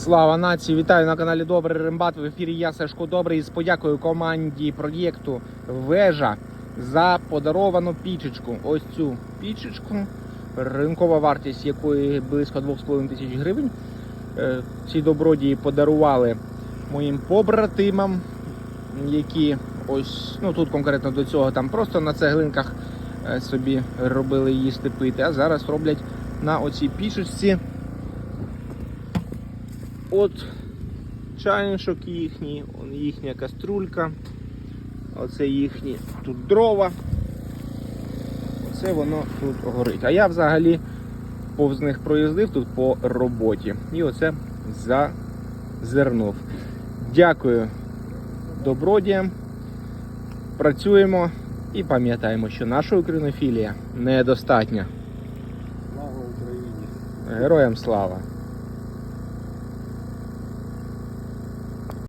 Слава нації! Вітаю на каналі Добрий Рембат. В ефірі я Сашко Добрий з подякою команді проєкту Вежа за подаровану пічечку. Ось цю пічечку, ринкова вартість якої близько 2,5 тисяч гривень. Е, Ці добродії подарували моїм побратимам, які ось ну тут конкретно до цього там просто на цеглинках е, собі робили їсти пити, а зараз роблять на оцій пічечці. От чайничок їхній, їхня каструлька. Оце їхні тут дрова. Оце воно тут горить. А я взагалі повз них проїздив тут по роботі. І оце зазирнув. Дякую добродіям. Працюємо і пам'ятаємо, що наша українофілія недостатня. Слава Україні! Героям слава!